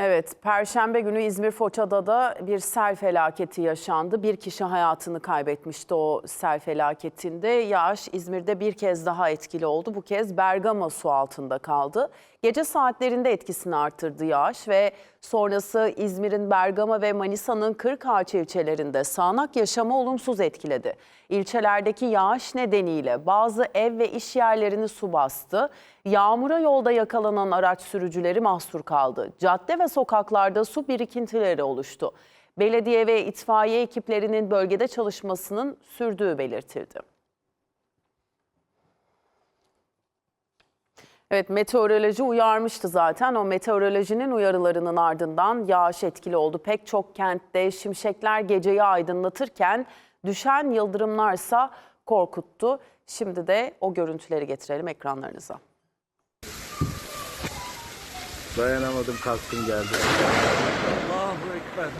Evet, Perşembe günü İzmir Foça'da da bir sel felaketi yaşandı. Bir kişi hayatını kaybetmişti o sel felaketinde. Yağış İzmir'de bir kez daha etkili oldu. Bu kez Bergama su altında kaldı. Gece saatlerinde etkisini arttırdı yağış ve sonrası İzmir'in Bergama ve Manisa'nın Kırkağaç ilçelerinde sağanak yaşamı olumsuz etkiledi. İlçelerdeki yağış nedeniyle bazı ev ve iş yerlerini su bastı. Yağmura yolda yakalanan araç sürücüleri mahsur kaldı. Cadde ve sokaklarda su birikintileri oluştu. Belediye ve itfaiye ekiplerinin bölgede çalışmasının sürdüğü belirtildi. Evet meteoroloji uyarmıştı zaten. O meteorolojinin uyarılarının ardından yağış etkili oldu. Pek çok kentte şimşekler geceyi aydınlatırken düşen yıldırımlarsa korkuttu. Şimdi de o görüntüleri getirelim ekranlarınıza. Dayanamadım kalktım geldim.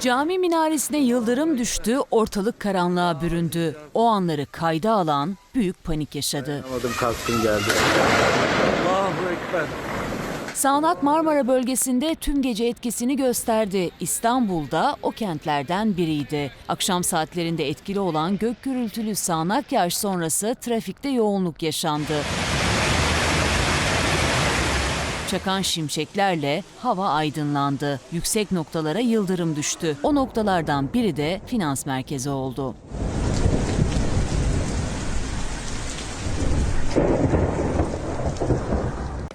Cami minaresine yıldırım düştü, ortalık karanlığa büründü. O anları kayda alan büyük panik yaşadı. Dayanamadım kalktım geldim. Sağnak Marmara bölgesinde tüm gece etkisini gösterdi. İstanbul'da o kentlerden biriydi. Akşam saatlerinde etkili olan gök gürültülü sağanak yağış sonrası trafikte yoğunluk yaşandı. Çakan şimşeklerle hava aydınlandı. Yüksek noktalara yıldırım düştü. O noktalardan biri de finans merkezi oldu.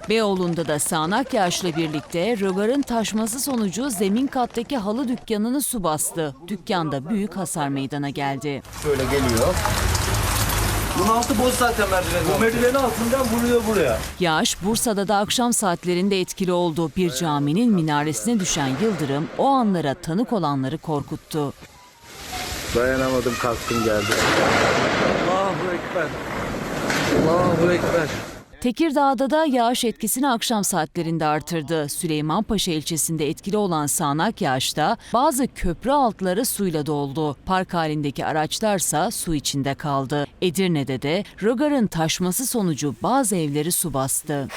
Beyoğlu'nda da sağanak yağışla birlikte rögarın taşması sonucu zemin kattaki halı dükkanını su bastı. Dükkanda büyük hasar meydana geldi. Böyle geliyor. Bunun altı boz zaten merdiven. Bu merdivenin altından vuruyor buraya. Yağış Bursa'da da akşam saatlerinde etkili oldu. Bir caminin minaresine düşen yıldırım o anlara tanık olanları korkuttu. Dayanamadım kalktım geldim. Allahu Ekber. Allahu Ekber. Tekirdağ'da da yağış etkisini akşam saatlerinde artırdı. Süleymanpaşa ilçesinde etkili olan sağanak yağışta bazı köprü altları suyla doldu. Park halindeki araçlarsa su içinde kaldı. Edirne'de de rögarın taşması sonucu bazı evleri su bastı.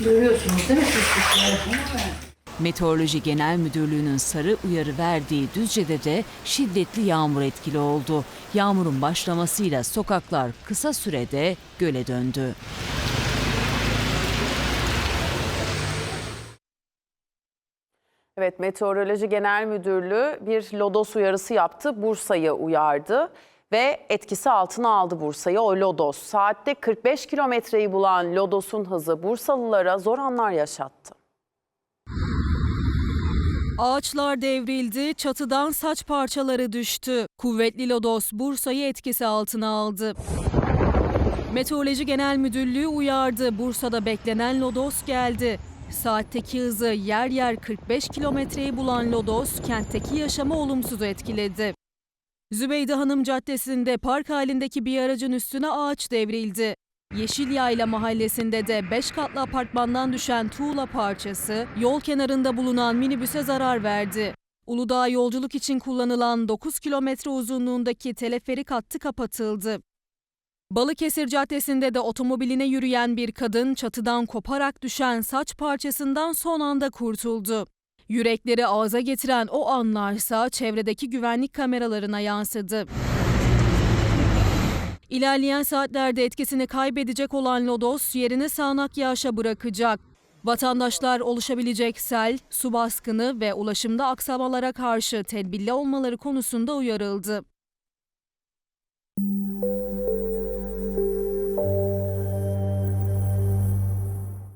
Görüyorsunuz değil mi Meteoroloji Genel Müdürlüğü'nün sarı uyarı verdiği Düzce'de de şiddetli yağmur etkili oldu. Yağmurun başlamasıyla sokaklar kısa sürede göle döndü. Evet Meteoroloji Genel Müdürlüğü bir lodos uyarısı yaptı. Bursa'yı uyardı ve etkisi altına aldı Bursa'yı o lodos. Saatte 45 kilometreyi bulan lodosun hızı Bursalılara zor anlar yaşattı. Ağaçlar devrildi, çatıdan saç parçaları düştü. Kuvvetli lodos Bursa'yı etkisi altına aldı. Meteoroloji Genel Müdürlüğü uyardı. Bursa'da beklenen lodos geldi. Saatteki hızı yer yer 45 kilometreyi bulan lodos kentteki yaşamı olumsuz etkiledi. Zübeyde Hanım Caddesi'nde park halindeki bir aracın üstüne ağaç devrildi. Yeşilyayla mahallesinde de 5 katlı apartmandan düşen tuğla parçası yol kenarında bulunan minibüse zarar verdi. Uludağ yolculuk için kullanılan 9 kilometre uzunluğundaki teleferik hattı kapatıldı. Balıkesir Caddesi'nde de otomobiline yürüyen bir kadın çatıdan koparak düşen saç parçasından son anda kurtuldu. Yürekleri ağza getiren o anlarsa çevredeki güvenlik kameralarına yansıdı. İlerleyen saatlerde etkisini kaybedecek olan lodos yerini sağanak yağışa bırakacak. Vatandaşlar oluşabilecek sel, su baskını ve ulaşımda aksamalara karşı tedbirli olmaları konusunda uyarıldı.